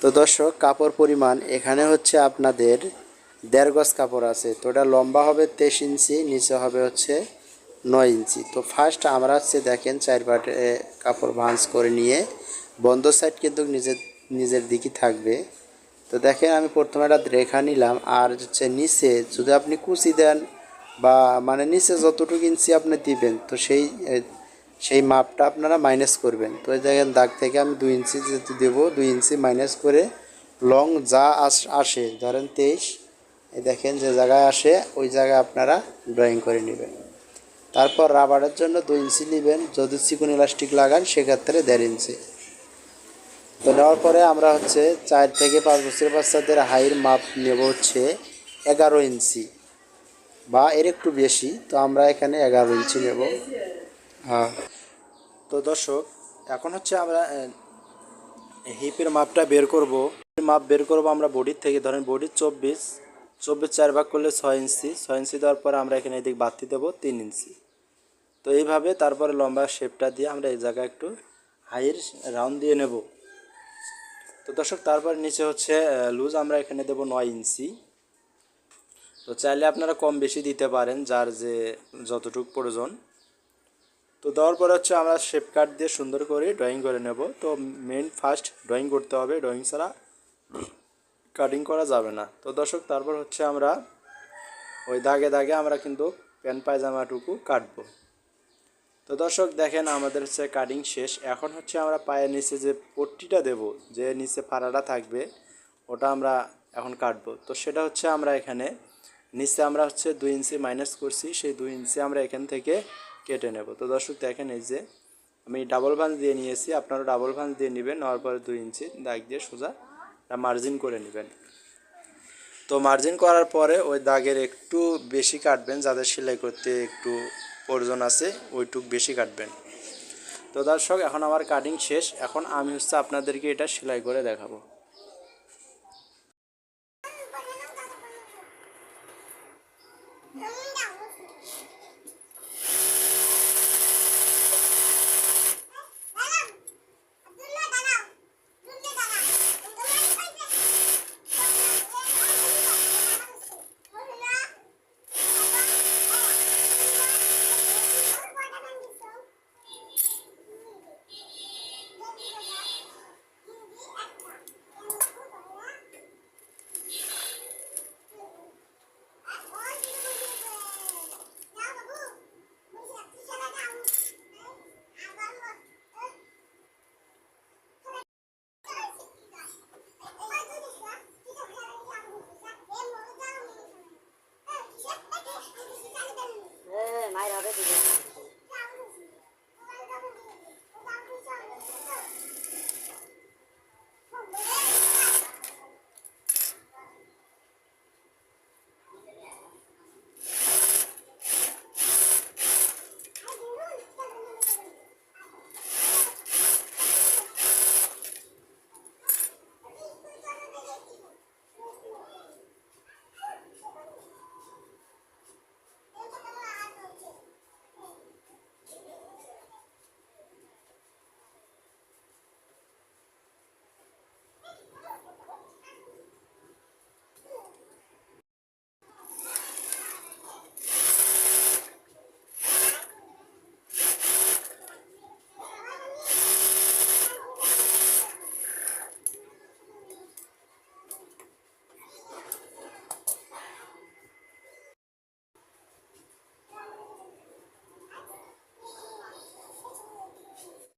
তো দর্শক, কাপড় পরিমাণ এখানে হচ্ছে আপনাদের দেড় গজ কাপড় আছে। তো ওটা লম্বা হবে তেইশ ইঞ্চি, নিচে হবে হচ্ছে নয় ইঞ্চি। তো ফার্স্ট আমরা হচ্ছে দেখেন চার পাটে কাপড় ভাঁজ করে নিয়ে বন্ধ সাইড কিন্তু নিজের নিজের দিকে থাকবে। তো দেখেন আমি প্রথমে একটা রেখা নিলাম আর হচ্ছে নিচে যদি আপনি কুচি দেন বা মানে নিচে যতটুকু ইঞ্চি আপনি দিবেন, তো সেই সেই মাপটা আপনারা মাইনাস করবেন। তো এই দেখেন দাগ থেকে আমি দুই ইঞ্চি যেহেতু দেবো, দুই ইঞ্চি মাইনাস করে লং যা আস- ধরেন তেইশ, এই দেখেন যে জায়গায় আসে, ওই জায়গায় আপনারা ড্রয়িং করে নেবেন। তারপর রাবারের জন্য দুই ইঞ্চি নেবেন, যদি চিকন ইলাস্টিক লাগান, সেক্ষেত্রে দেড় ইঞ্চি। তো নেওয়ার পরে আমরা হচ্ছে চার থেকে পাঁচ বছরের বাচ্চাদের হাইয়ের মাপ নেব হচ্ছে এগারো ইঞ্চি বা এর একটু বেশি, তো আমরা এখানে এগারো ইঞ্চি নেব। তো দর্শক, এখন হচ্ছে আমরা হিপের মাপটা বের করব। মাপ বের করব আমরা বডির থেকে। ধরেন বডির চব্বিশ চব্বিশ চার ভাগ করলে ছয় ইঞ্চি। ছয় ইঞ্চি দেওয়ার পরে আমরা এখানে এদিক বাড়তি দেবো, তিন ইঞ্চি। তো এইভাবে তারপরে লম্বা শেপটা দিয়ে আমরা এই জায়গায় একটু হাইয়ের রাউন্ড দিয়ে নেব। তো দর্শক, তারপর নিচে হচ্ছে লুজ আমরা এখানে দেবো নয় ইঞ্চি। তো চাইলে আপনারা কম বেশি দিতে পারেন, যার যে যতটুকু প্রয়োজন। তো দেওয়ার পরে হচ্ছে আমরা শেপ কাট দিয়ে সুন্দর করে ড্রয়িং করে নেব। তো মেন ফার্স্ট ড্রয়িং করতে হবে ড্রয়িং ছাড়া কাটিং করা যাবে না। তো দর্শক, তারপর হচ্ছে আমরা ওই দাগে দাগে আমরা কিন্তু প্যান্ট পায়জামাটুকু কাটবো। তো দর্শক, দেখেন আমাদের হচ্ছে কাটিং শেষ। এখন হচ্ছে আমরা পায়ের নিচে যে পট্টিটা দেব, যে নিচে ফাড়াটা থাকবে, ওটা আমরা এখন কাটবো। তো সেটা হচ্ছে আমরা এখানে, নিচে আমরা হচ্ছে দুই ইঞ্চি মাইনাস করছি। সেই দুই ইঞ্চি আমরা এখান থেকে কেটে নেব। তো দর্শক দেখেন এই যে, আমি ডাবল ভাঁজ দিয়ে নিয়েছি, আপনারা ডাবল ভাঁজ দিয়ে নেবেন, নেওয়ার পরে দুই ইঞ্চি দাগ দিয়ে সোজা মার্জিন করে নেবেন। তো মার্জিন করার পরে ওই দাগের একটু বেশি কাটবেন, যাদের সেলাই করতে একটু প্রয়োজন আছে, ওইটুক বেশি কাটবেন। তো দর্শক, এখন আমার কাটিং শেষ। এখন আমি হচ্ছে আপনাদেরকে এটা সেলাই করে দেখাবো। might have it.